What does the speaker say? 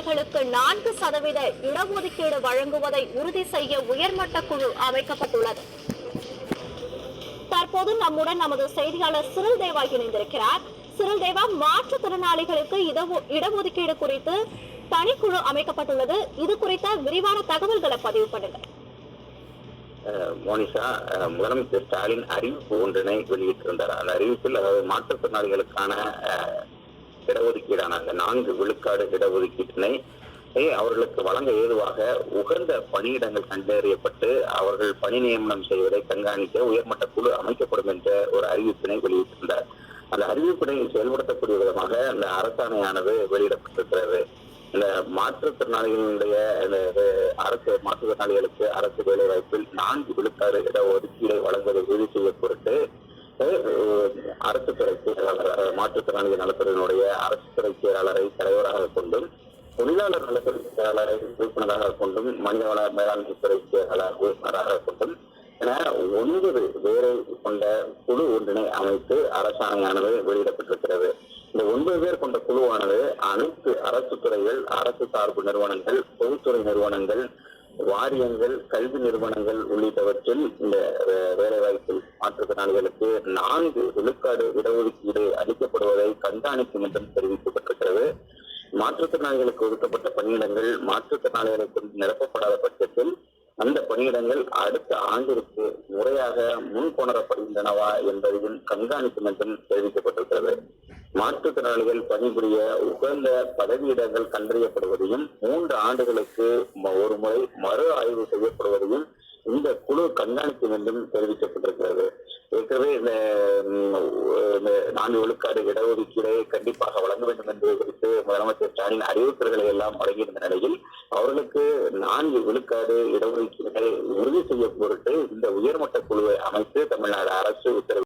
மாற்றுத்திறனாளிகளுக்கு நான்கு சதவீத இடஒதுக்கீடு வழங்குவதை உறுதி செய்ய உயர்மட்ட குழு அமைக்கப்பட்டுள்ளது. தற்போது நம்முடன் நமது செய்தியாளர் சிறில் தேவா இணைந்திருக்கிறார். சிறில் தேவா மாற்றுத்திறனாளிகளுக்கு இடஒதுக்கீடு குறித்து தனிக்குழு அமைக்கப்பட்டுள்ளது. இது குறித்த விரிவான தகவல்களை பதிவு பண்ணுங்கள். மோனிஷா முதலமைச்சர் ஸ்டாலின் அறிவிப்பு ஒன்றினை வெளியிட்டிருந்தார். அந்த அறிவிப்பில் அதாவது மாற்றுத்திறனாளிகளுக்கான இடஒதுக்கீடான அந்த நான்கு விழுக்காடு இடஒதுக்கீட்டினை அவர்களுக்கு வழங்க ஏதுவாக உகந்த பணியிடங்கள் கண்டறியப்பட்டு அவர்கள் பணி நியமனம் செய்வதை கண்காணிக்க உயர்மட்ட குழு அமைக்கப்படும் என்ற ஒரு அறிவிப்பினை வெளியிட்டிருந்தார். அந்த அறிவிப்பினை செயல்படுத்தக்கூடிய விதமாக அந்த அரசாணையானது வெளியிடப்பட்டிருக்கிறது. இந்த மாற்றுத்திறனாளிகளுடைய இது அரசு மாற்றுத்திறனாளிகளுக்கு அரசு வேலை வாய்ப்பில் நான்கு விழுக்காடு இட ஒதுக்கீடை வழங்குவதை உறுதி செய்ய பொருட்டு அஹ், அரசு துறை செயலாளர் மாற்றுத்திறனாளி நலத்துறையினுடைய அரசு துறை செயலாளரை தலைவராக கொண்டும் தொழிலாளர் நலத்துறை செயலாளரை உறுப்பினராக கொண்டும் மனிதவள மேலாண்மை துறை செயலாளர் உறுப்பினராக கொண்டும் என ஒன்பது பேரை கொண்ட குழு ஒன்றினை அமைத்து அரசாணையானது வெளியிடப்பட்டிருக்கிறது. இந்த ஒன்பது பேர் கொண்ட குழுவானது அனைத்து அரசு துறைகள் அரசு சார்பு நிறுவனங்கள் பொதுத்துறை நிறுவனங்கள் வாரியங்கள் கல்வி நிறுவனங்கள் உள்ளிட்டவற்றில் இந்த வே- வேலைவாய்ப்பில் மாற்றுத்திறனாளிகளுக்கு நான்கு விழுக்காடு இடஒதுக்கீடு அளிக்கப்படுவதை கண்காணிக்கும் என்றும் தெரிவிக்கப்பட்டிருக்கிறது. மாற்றுத்திறனாளிகளுக்கு ஒதுக்கப்பட்ட பணியிடங்கள் மாற்றுத்திறனாளிகளுக்கு நிரப்பப்படாத பட்சத்தில் அந்த பணியிடங்கள் அடுத்த ஆண்டிற்கு முறையாக முன்கொணரப்படுகின்றனவா என்பதையும் கண்காணிக்கும் என்றும் தெரிவிக்கப்பட்டிருக்கிறது. மாற்றுத்திறனாளிகள் பணிபுரிய உகந்த பதவியிடங்கள் கண்டறியப்படுவதையும் மூன்று ஆண்டுகளுக்கு ஒரு முறை மறு ஆய்வு செய்யப்படுவதையும் இந்த குழு கண்காணிக்க வேண்டும் தெரிவிக்கப்பட்டிருக்கிறது. ஏற்கனவே இந்த இந்த நான்கு விழுக்காடு இடஒதுக்கீடை கண்டிப்பாக வழங்க வேண்டும் என்பது குறித்து முதலமைச்சர் ஸ்டாலின் அறிவிப்புகளை எல்லாம் வழங்கியிருந்த நிலையில் அவர்களுக்கு நான்கு விழுக்காடு இடஒதுக்கீடுகளை உறுதி செய்ய பொருட்டு இந்த உயர்மட்ட குழுவை அமைத்து தமிழ்நாடு அரசு உத்தரவு